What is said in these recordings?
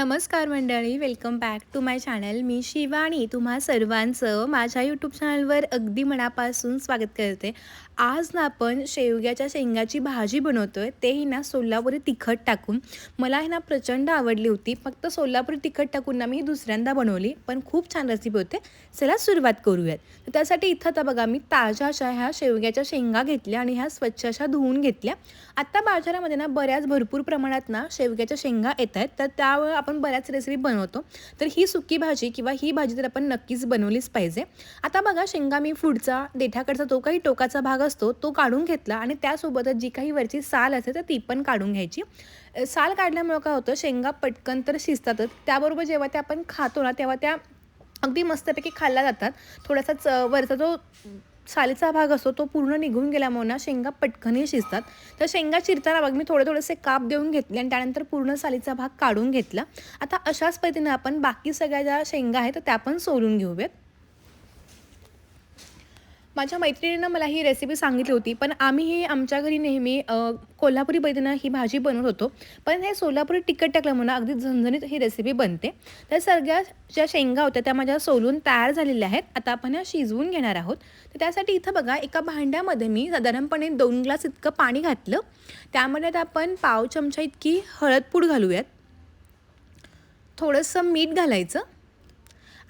नमस्कार मंडळी welcome back to my channel मी शिवानी तुम्हा सर्वांचं माझ्या यूट्यूब चॅनलवर अगदी मनापासून स्वागत करते. आज ना आपण शेवग्याच्या शेंगाची भाजी बनवतो आहे तेही ना सोलापुरी तिखट टाकून. मला हे ना प्रचंड आवडली होती. फक्त सोलापुरी तिखट टाकून ना मी दुसऱ्यांदा बनवली. पण खूप छान रेसिपी होते. चला सुरुवात करूयात. तर त्यासाठी इथं आता बघा मी ताज्या अशा ह्या शेवग्याच्या शेंगा घेतल्या आणि ह्या स्वच्छ अशा धुवून घेतल्या. आत्ता बाजारामध्ये ना बऱ्याच भरपूर प्रमाणात ना शेवग्याच्या शेंगा येत आहेत तर त्यावेळेला आपण आपण बऱ्याच रेसिपी बनवतो. तर ही सुकी भाजी किंवा ही भाजी तर आपण नक्कीच बनवलीच पाहिजे. आता बघा शेंगा मी फूडचा देठाकडचा तो काही टोकाचा भाग असतो तो काढून घेतला आणि त्यासोबतच जी काही वरची साल असते तर ती पण काढून घ्यायची. साल काढल्यामुळं काय होतं शेंगा पटकन तर शिजतातच. त्याबरोबर जेव्हा त्या आपण खातो ना तेव्हा त्या अगदी मस्तपैकी खाल्ल्या जातात. थोडासा च वरचा जो सालीचा भाग असतो तो पूर्ण निघून गेल्यामुळे ना शेंगा पटकनही शिजतात. तर शेंगा चिरताना बघ मी थोडे थोडेसे काप देऊन घेतले आणि त्यानंतर पूर्ण सालीचा भाग काढून घेतला. आता अशाच पद्धतीने आपण बाकी सगळ्या ज्या शेंगा आहेत तर त्या पण सोलून घेऊयात. माझ्या मैत्रिणीनं मला ही रेसिपी सांगितली होती पण आम्ही ही आमच्या घरी नेहमी कोल्हापुरी पद्धतीनं ही भाजी बनवत होतो. पण हे सोलापुरी तिखट टाकल्यामुळे अगदी झणझणीत ही रेसिपी बनते. तर सगळ्या ज्या शेंगा होत्या त्या माझ्या सोलून तयार झालेल्या आहेत. आता आपण ह्या शिजवून घेणार आहोत. तर त्यासाठी इथं बघा एका भांड्यामध्ये मी साधारणपणे दोन ग्लास इतकं पाणी घातलं. त्यामध्ये आता आपण पाव चमचा इतकी हळदपूड घालूयात. थोडंसं मीठ घालायचं.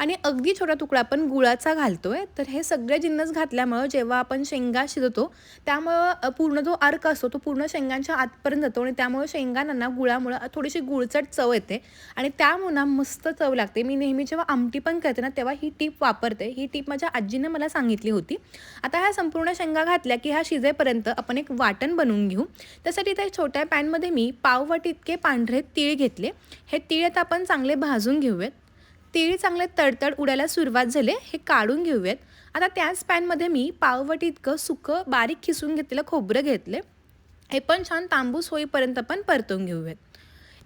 आणि अगदी छोटा तुकडा आपण गुळाचा घालतो आहे तर हे सगळे जिन्नस घातल्यामुळं जेव्हा आपण शेंगा शिजवतो त्यामुळं पूर्ण जो अर्क असतो तो पूर्ण शेंगांच्या आतपर्यंत जातो आणि त्यामुळे शेंगांना गुळामुळं थोडीशी गुळचट चव येते आणि त्यामुळं ना मस्त चव लागते. मी नेहमी जेव्हा आमटी पण करते ना तेव्हा ही टीप वापरते. ही टीप माझ्या आजीनं मला सांगितली होती. आता ह्या संपूर्ण शेंगा घातल्या की ह्या शिजेपर्यंत आपण एक वाटण बनवून घेऊ. त्यासाठी त्या छोट्या पॅनमध्ये मी पाववाटी इतके पांढरे तीळ घेतले. हे तीळ आता आपण चांगले भाजून घेऊयात. तीळ चांगले तडतड उडायला सुरुवात झाले हे काढून घेऊयात. आता त्याच पॅनमध्ये मी पाववटी इतकं सुकं बारीक खिसून घेतलेलं खोबरं घेतले. हे पण छान तांबूस होईपर्यंत पण परतून घेऊयात.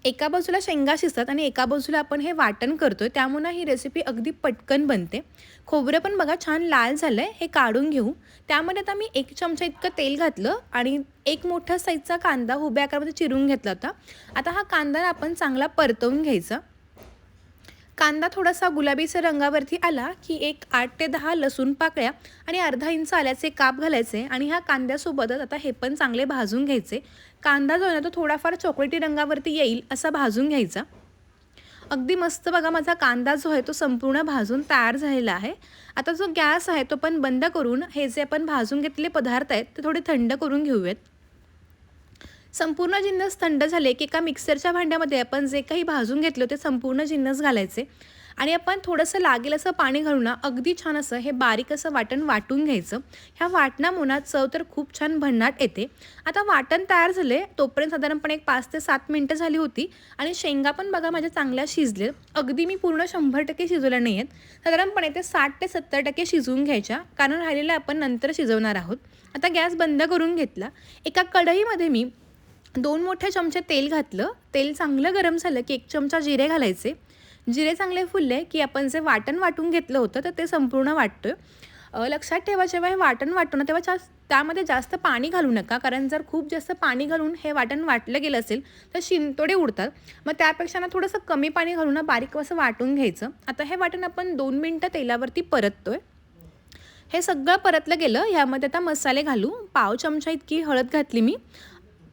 एका बाजूला शेंगा शिजतात आणि एका बाजूला आपण हे वाटण करतोय त्यामुळे ही रेसिपी अगदी पटकन बनते. खोबरं पण बघा छान लाल झालं आहे हे काढून घेऊ. त्यामध्ये आता मी एक चमचा इतकं तेल घातलं आणि एक मोठा साईजचा कांदा उभ्या आकारामध्ये चिरून घेतला होता. आता हा कांदा आपण चांगला परतवून घ्यायचा. कांदा थोडासा गुलाबीचा रंगावरती आला की एक आठ ते दहा लसूण पाकळ्या आणि अर्धा इंच आल्याचे काप घालायचे आणि ह्या कांद्यासोबतच आता हे पण चांगले भाजून घ्यायचे. कांदा जो आहे ना तो थोडाफार चॉकलेटी रंगावरती येईल असा भाजून घ्यायचा. अगदी मस्त बघा माझा कांदा जो आहे तो संपूर्ण भाजून तयार झालेला आहे. आता जो गॅस आहे तो पण बंद करून हे जे आपण भाजून घेतलेले पदार्थ आहेत ते थोडे थंड करून घेऊयात. संपूर्ण जिन्नस थंड झाले की एका मिक्सरच्या भांड्यामध्ये आपण जे काही भाजून घेतले होते संपूर्ण जिन्नस घालायचे. आणि आपण थोडंसं लागेल असं पाणी घालून अगदी छान असं हे बारीक असं वाटण वाटून घ्यायचं. ह्या वाटणामुळं चव तर खूप छान भन्नाट येते. आता वाटण तयार झाले तोपर्यंत साधारणपणे एक पाच ते सात मिनटं झाली होती. आणि शेंगा पण बघा माझ्या चांगल्या शिजले. अगदी मी पूर्ण शंभर टक्के शिजवल्या नाही आहेत साधारणपणे ते साठ ते सत्तर टक्के शिजवून घ्यायच्या. कारण राहिलेल्या आपण नंतर शिजवणार आहोत. आता गॅस बंद करून घेतला. एका कढईमध्ये मी दोन मोठे चमचे तेल घातलं. तेल चांगलं गरम झालं की एक चमचा जिरे घालायचे. जिरे चांगले फुलले की आपण जे वाटण वाटून घेतलं होतं तर ते संपूर्ण वाटतं. लक्षात ठेवा जेव्हा हे वाटण वाटतो ना तेव्हा जास्त त्यामध्ये जास्त पाणी घालू नका. कारण जर खूप जास्त पाणी घालून हे वाटण वाटलं गेलं असेल तर शिंतोडे उडतात. मग त्यापेक्षा ना थोडंसं कमी पाणी घालून ना बारीक असं वाटून घ्यायचं. आता हे वाटण आपण दोन मिनटं तेलावरती परततो आहे हे सगळं परतलं गेलं. ह्यामध्ये आता मसाले घालू. पाव चमचा इतकी हळद घातली मी.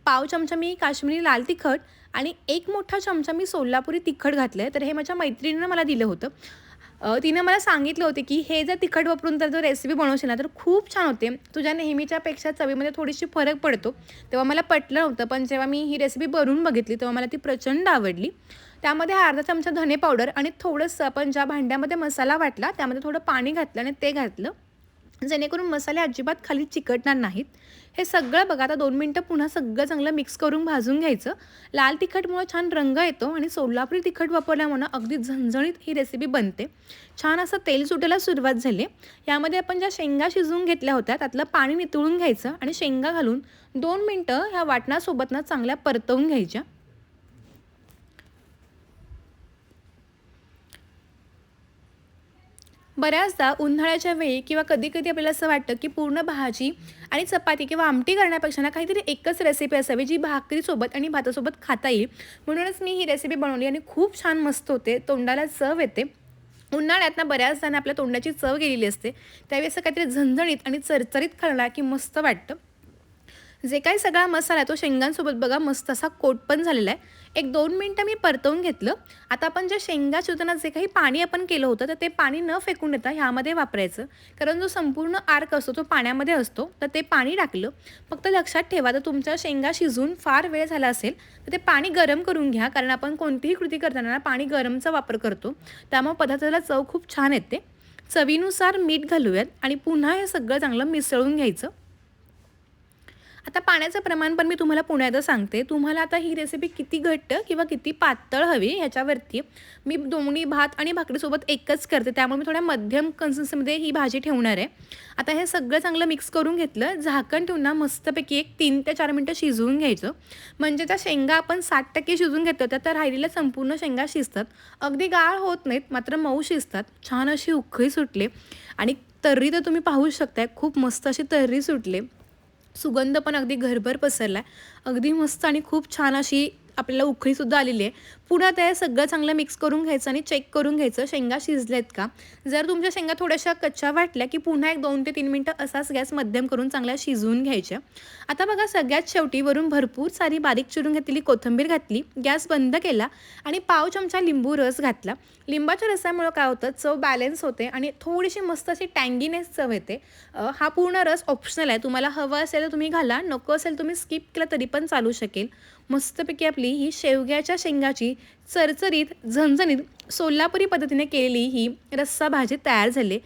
पाव चमचा मी काश्मीरी लाल तिखट आणि एक मोठा चमचा मी सोलापुरी तिखट घातलं आहे तर हे माझ्या मैत्रिणीनं मला दिलं होतं. तिने तिनं मला सांगितलं होते की हे जर तिखट वापरून तर जर रेसिपी बनवशील ना तर खूप छान होते. तुझ्या नेहमीच्यापेक्षा चवीमध्ये थोडीशी फरक पडतो. तेव्हा मला पटलं नव्हतं पण जेव्हा मी ही रेसिपी बनवून बघितली तेव्हा मला ती प्रचंड आवडली. त्यामध्ये अर्धा चमचा धने पावडर आणि थोडंसं आपण ज्या भांड्यामध्ये मसाला वाटला त्यामध्ये थोडं पाणी घातलं आणि ते घातलं. जेणेकरून मसाले अजिबात खाली चिकटणार नाहीत. हे सगळं बघा आता दोन मिनटं पुन्हा सगळं चांगलं मिक्स करून भाजून घ्यायचं. लाल तिखटमुळं छान रंग येतो आणि सोलापुरी तिखट वापरल्यामुळं अगदी झणझणीत ही रेसिपी बनते. छान असं तेल सुटायला सुरुवात झाली. यामध्ये आपण ज्या शेंगा शिजवून घेतल्या होत्या त्यातलं पाणी नितळून घ्यायचं आणि शेंगा घालून दोन मिनटं ह्या वाटणासोबतनं चांगल्या परतवून घ्यायच्या. बऱ्याचदा उन्हाळ्याच्या वेळी किंवा कधी कधी आपल्याला असं वाटतं की पूर्ण भाजी आणि चपाती किंवा आमटी करण्यापेक्षा ना काहीतरी एकच रेसिपी असावी जी भाकरीसोबत आणि भातासोबत खाता येईल. म्हणूनच मी ही रेसिपी बनवली आणि खूप छान मस्त होते. तोंडाला चव येते. उन्हाळ्यात ना बऱ्याच जण आपल्या तोंडाची चव गेलेली असते. त्यावेळी असं काहीतरी झणझणीत आणि चरचरीत खाल्ला की मस्त वाटतं. जे काही सगळा मसाला आहे तो शेंगांसोबत बघा मस्त असा कोट पण झालेला आहे. एक दोन मिनटं मी परतवून घेतलं. आता आपण ज्या शेंगा शिवताना जे काही पाणी आपण केलं होतं तर ते पाणी न फेकून देता ह्यामध्ये वापरायचं. कारण जो संपूर्ण आर्क असतो तो पाण्यामध्ये असतो तर ते पाणी टाकलं. फक्त लक्षात ठेवा तर तुमच्या शेंगा शिजून फार वेळ झाला असेल तर ते पाणी गरम करून घ्या. कारण आपण कोणतीही कृती करताना पाणी गरमचा वापर करतो. त्यामुळे पदार्थाला चव खूप छान येते. चवीनुसार मीठ घालूयात आणि पुन्हा हे सगळं चांगलं मिसळून घ्यायचं. आता पाण्याचं प्रमाण पण मी तुम्हाला पुण्याचं सांगते. तुम्हाला आता ही रेसिपी किती घट्ट किंवा किती पातळ हवी ह्याच्यावरती मी दोन्ही भात आणि भाकरीसोबत एकच करते. त्यामुळे मी थोड्या मध्यम कन्सिस्टन्सीमध्ये ही भाजी ठेवणार आहे. आता हे सगळं चांगलं मिक्स करून घेतलं झाकण ठेवून ना मस्तपैकी एक तीन ते चार मिनटं शिजवून घ्यायचं. म्हणजे त्या शेंगा आपण साठ टक्के शिजवून घेतो त्या तर राहिलेल्या संपूर्ण शेंगा शिजतात. अगदी गाळ होत नाहीत मात्र मऊ शिजतात. छान अशी उखळी सुटले. आणि तर्री तर तुम्ही पाहू शकताय खूप मस्त अशी तर्री सुटले. सुगंध पण अगदी घरभर पसरला आहे अगदी मस्त आणि खूप छान अशी आपल्याला उखळीसुद्धा आलेली आहे. पुन्हा ते सगळं चांगलं मिक्स करून घ्यायचं आणि चेक करून घ्यायचं. शेंगा शिजलेत का? जर तुमच्या शेंगा थोड्याशा कच्च्या वाटल्या की पुन्हा एक दोन ते तीन मिनटं असाच गॅस मध्यम करून चांगल्या शिजवून घ्यायच्या. आता बघा सगळ्यात शेवटी वरून भरपूर सारी बारीक चिरून घेतलेली कोथिंबीर घातली. गॅस बंद केला आणि पाव चमचा लिंबू रस घातला. लिंबाच्या रसामुळं काय होतं? चव बॅलेन्स होते आणि थोडीशी मस्त अशी टँगीनेस चव येते. हा पूर्ण रस ऑप्शनल आहे. तुम्हाला हवं असेल तर तुम्ही घाला. नको असेल तुम्ही स्किप केलं तरी पण चालू शकेल. मस्तपैकी आपली ही शेवग्याच्या शेंगाची चरचरीत झणझणीत सोलापुरी पद्धतीने केलेली ही रस्सा भाजी तयार झाली.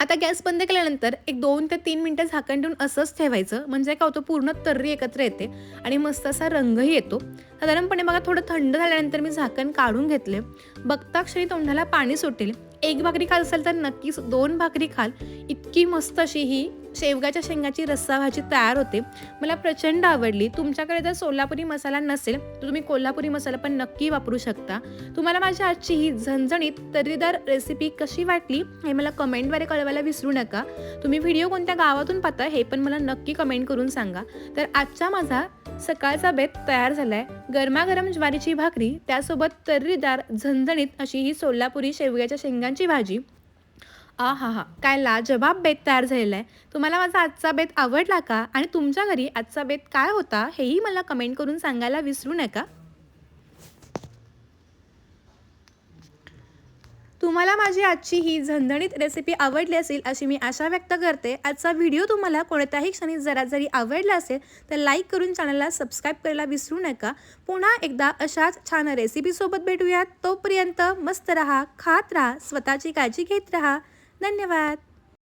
आता गॅस बंद केल्यानंतर एक दोन ते तीन मिनटं झाकण ठेवून असंच ठेवायचं. म्हणजे काय होतं पूर्ण तर्री एकत्र येते आणि मस्त असा रंगही येतो. साधारणपणे बघा थोडं थंड झाल्यानंतर मी झाकण काढून घेतले. बघता क्षणी तोंडाला पाणी सुटेल. एक भाकरी खाल असेल तर नक्कीच दोन भाकरी खाल. इतकी मस्त अशी ही शेवगाच्या शेंगाची रस्सा भाजी तयार होते. मला प्रचंड आवडली. तुमच्याकडे जर सोलापुरी मसाला नसेल तर तुम्ही कोल्हापुरी मसाला पण नक्की वापरू शकता. तुम्हाला माझ्या आजची ही झणझणीत तर्रीदार रेसिपी कशी वाटली हे मला कमेंटद्वारे कळवायला विसरू नका. तुम्ही व्हिडिओ कोणत्या गावातून पाहता हे पण मला नक्की कमेंट करून सांगा. तर आजचा माझा सकाळचा बेत तयार झाला आहे गरमागरम ज्वारीची भाकरी त्यासोबत तर्रीदार झणझणीत अशी ही सोलापुरी शेवग्याच्या शेंगांची भाजी आ हा हा. काय लाजवाब बेत तयार झालेला आहे. तुम्हाला माझा आजचा बेत आवडला का? आणि तुमच्या घरी आजचा बेत काय होता? हेही मला कमेंट करून सांगायला विसरू नका. तुम्हाला माझी आजची ही झणझणीत रेसिपी आवडली असेल अशी मी आशा व्यक्त करते. आजचा व्हिडिओ तुम्हाला कोणत्याही क्षणी जरा जरी आवडला असेल तर लाईक करून चॅनलला सबस्क्राईब करायला विसरू नका. पुन्हा एकदा अशाच छान रेसिपीसोबत भेटूयात. तोपर्यंत मस्त रहा खात राहा स्वतःची काळजी घेत राहा. धन्यवाद.